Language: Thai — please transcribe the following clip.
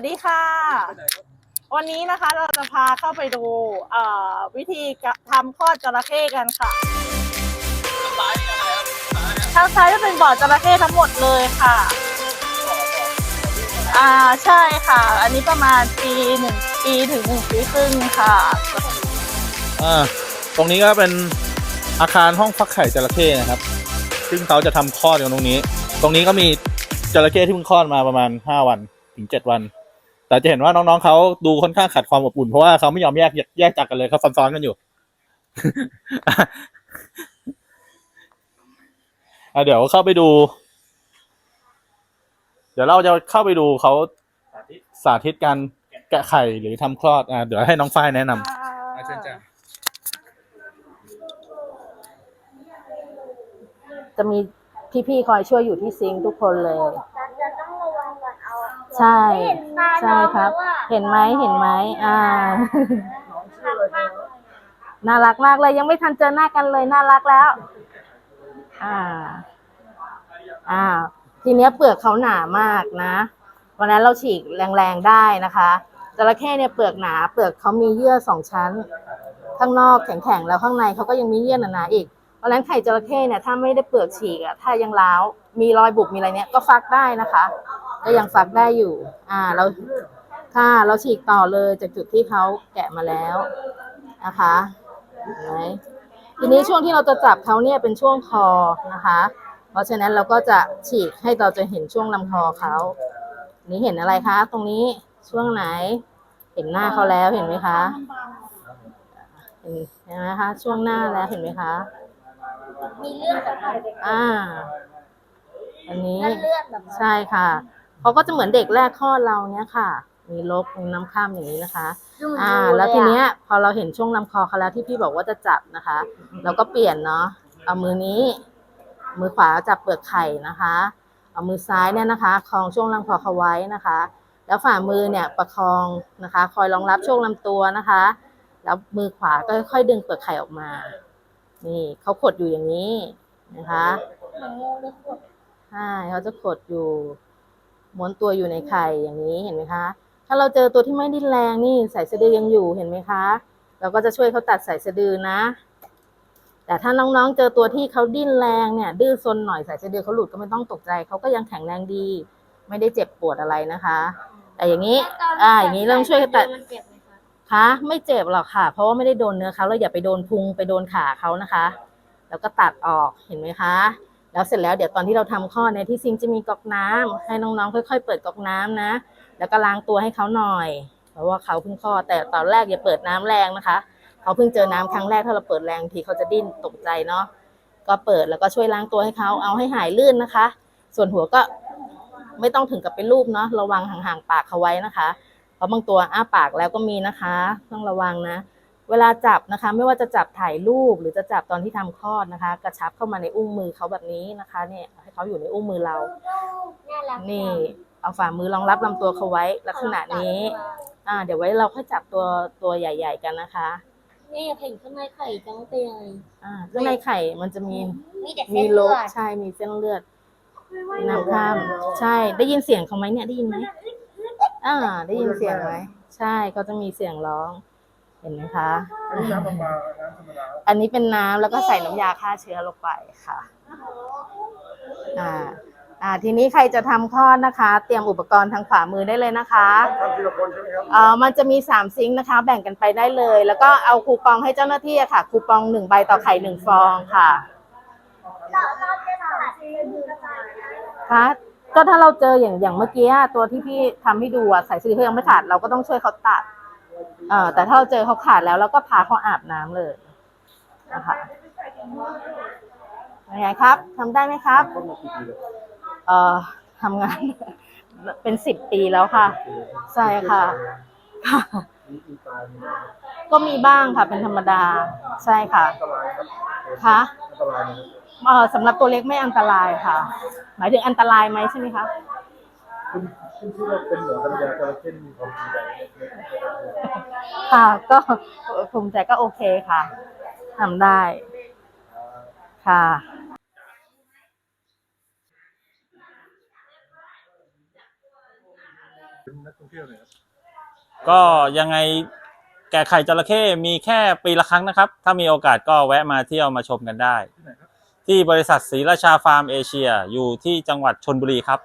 วัสดีค่ะ วันนี้นะคะเราจะพาเข้าไปดูวิธีทำคลอดจระเข้กันค่ะทางซ้ายจะเป็นบ่อจระเข้ทั้งหมดเลยค่ะ อ่าใช่ค่ะ อันนี้ประมาณปีหนึ่งปีถึงหนึ่งปีครึ่งค่ะอ่าตรงนี้ก็เป็นอาคารห้องฟักไข่จระเข้นะครับ ซึ่งเขาจะทำคลอดกันตรงนี้ ตรงนี้ก็มีจระเข้ที่เพิ่งคลอดมาประมาณห้าวันถึงเจ็ดวัน แต่จะเห็นว่าน้องๆเขาดูค่อนข้างขาดความอบอุ่นเพราะว่าเขาไม่ยอมแยกแยกจากกันเลยเขาซ้อนๆกันอยู่อะเดี๋ยวเข้าไปดู เดี๋ยวเราจะเข้าไปดูเขาสาธิตการแกะไข่หรือทำคลอดอะเดี๋ยวให้น้องฝ้ายแนะนำอะเชิญจ้ะจะมีพี่ๆคอยช่วยอยู่ที่ซิงค์ทุกคนเลย ใช่ ไม่เห็นตาใช่ครับน้องแล้วอะเห็นไหมเห็นไหมอ่ารักมากเลยน่ารักมากเลยยังไม่ทันเจอหน้ากันเลยน่ารักแล้ว อ่า อ่า ทีเนี้ยเปลือกเขาหนามากนะวันนั้นเราฉีกแรงๆได้นะคะจระเข้เนี่ยเปลือกหนา เปลือกเขามีเยื่อสองชั้น ข้างนอกแข็งๆแล้วข้างในเขาก็ยังมีเยื่อหนาๆอีกเพราะฉะนั้นไข่จระเข้เนี่ยถ้าไม่ได้เปลือกฉีกอะถ้ายังร้าวมีรอยบุบมีอะไรเนี้ยก็ฟักได้นะคะ ก็ยังฟักได้อยู่ อ่า เราค่ะ เราฉีกต่อเลยจากจุดที่เขาแกะมาแล้วนะคะเห็นไหมทีนี้ช่วงที่เราจะจับเขาเนี่ยเป็นช่วงคอนะคะ เพราะฉะนั้นเราก็จะฉีกให้เราจะเห็นช่วงลำคอเขานี่เห็นอะไรคะ ตรงนี้ช่วงไหน เห็นหน้าเขาแล้วเห็นไหมคะเห็นเห็นไหมคะช่วงหน้าแล้วเห็นไหมคะมีเลือดแบบอ่า อันนี้นั่นเลือดแบบใช่ค่ะ เขาก็จะเหมือนเด็กแรกคลอดเราเนี้ยค่ะ มีลบมีน้ำข้ามอย่างนี้นะคะ อ่า แล้วทีเนี้ยพอเราเห็นช่วงลำคอเขาแล้วที่พี่บอกว่าจะจับนะคะ เราก็เปลี่ยนเนาะเอามือนี้ มือขวาจับเปลือกไข่นะคะ เอามือซ้ายเนี่ยนะคะคลองช่วงลำคอเขาไว้นะคะ แล้วฝ่ามือเนี่ยประคองนะคะ คอยรองรับช่วงลำตัวนะคะ แล้วมือขวาก็ค่อยๆดึงเปลือกไข่ออกมา นี่เขาขดอยู่อย่างนี้นะคะเหมือนงูหรือขวดใช่เขาจะขดอยู่ ม้วนตัวอยู่ในไข่อย่างนี้เห็นไหมคะ ถ้าเราเจอตัวที่ไม่ดิ้นแรงนี่สายสะดือยังอยู่เห็นไหมคะ เราก็จะช่วยเขาตัดสายสะดือนะ แต่ถ้าน้องๆ เจอตัวที่เขาดิ้นแรงเนี่ยดื้อซนหน่อยสายสะดือเขาหลุดก็ไม่ต้องตกใจเขาก็ยังแข็งแรงดี ไม่ได้เจ็บปวดอะไรนะคะแต่อย่างนี้ อ่า อย่างนี้เราต้องช่วยเขาตัดมันเจ็บไหมคะคะไม่เจ็บหรอกค่ะ เพราะว่าไม่ได้โดนเนื้อเขาเราอย่าไปโดนพุงไปโดนขาเขานะคะ แล้วก็ตัดออกเห็นไหมคะ แล้วเสร็จแล้วเดี๋ยวตอนที่เราทำข้อในที่ซิงจะมีก๊อกน้ำให้น้องๆค่อย ๆ เปิดก๊อกน้ำนะ แล้วก็ล้างตัวให้เขาหน่อย เพราะว่าเขาเพิ่งคลอแต่ตอนแรกอย่าเปิดน้ำแรงนะคะ เขาเพิ่งเจอน้ำครั้งแรกถ้าเราเปิดแรงทีเขาจะดิ้นตกใจเนาะก็เปิดแล้วก็ช่วยล้างตัวให้เขาเอาให้หายลื่นนะคะ ส่วนหัวก็ไม่ต้องถึงกับเป็นรูปเนาะระวังห่างๆปากเขาไว้นะคะ เพราะบางตัวอ้าปากแล้วก็มีนะคะ ต้องระวังนะ เวลาจับนะคะ ไม่ว่าจะจับถ่ายรูปหรือจะจับตอนที่ทำคลอดนะคะ กระชับเข้ามาในอุ้งมือเขาแบบนี้นะคะเนี่ยให้เขาอยู่ในอุ้งมือเราน่ารักนี่ เอาฝ่ามือรองรับลำตัวเขาไว้ลักษณะนี้ อ่า เดี๋ยวไว้เราค่อยจับตัวตัวใหญ่ ๆ กันนะคะนี่อยากเห็นข้างในไข่จังเป็นยังไงอ่าข้างในไข่มันจะมีมีแต่มีเส้นลเลืบอดใช่มีเส้นเลือดมีน้ำข้ามใช่ได้ยินเสียงเขาไหมเนี่ยได้ยินไหมอ่า ได้ยินเสียงไหมใช่เขาจะมีเสียงร้อง เห็นไหมคะอันนี้น้ำประปาน้ำธรรมดาอันนี้เป็นน้ำแล้วก็ใส่น้ำยาฆ่าเชื้อลงไปค่ะอ่าอ่าทีนี้ใครจะทำคลอดนะคะ เตรียมอุปกรณ์ทางขวามือได้เลยนะคะทำทีละคนใช่ไหมครับเอ่อมันจะมีสามซิงค์นะคะ แบ่งกันไปได้เลย แล้วก็เอาคูปองให้เจ้าหน้าที่อะค่ะ คูปองหนึ่งใบต่อไข่หนึ่งฟองค่ะเราเราจะตัดเส้นเลือดคะก็ถ้าเราเจออย่างอย่างเมื่อกี้อะตัวที่พี่ทำให้ดูอะสายซีเขายังไม่ขาดเราก็ต้องช่วยเขาตัด เอ่อแต่ถ้าเราเจอเขาขาดแล้วเราก็พาเขาอาบน้ำเลยนะคะยังไงครับทำได้ไหมครับต้นมากี่ปีแล้วเอ่อทำงาน เป็นสิบปีแล้วค่ะ ใช่ค่ะค่ะมีมีตายมีก็มีบ้างค่ะ เป็นธรรมดา ใช่ค่ะอันตรายครับค่ะอันตรายนะครับเอ่อสำหรับตัวเล็กไม่อันตรายค่ะ หมายถึงอันตรายไหมใช่ไหมคะ คุณคุณที่ว่าเป็นหมอปัญญาจระเข้มีความภูมิใจในในในในค่ะ ก็ภูมิใจก็โอเคค่ะทำได้ค่ะเป็นนักท่องเที่ยวหน่อยครับก็ยังไงแก่ไข่จระเข้มีแค่ปีละครั้งนะครับ ถ้ามีโอกาสก็แวะมาเที่ยวมาชมกันได้ ที่ไหนครับที่บริษัทศรีราชาฟาร์มเอเชีย อยู่ที่จังหวัดชนบุรีครับ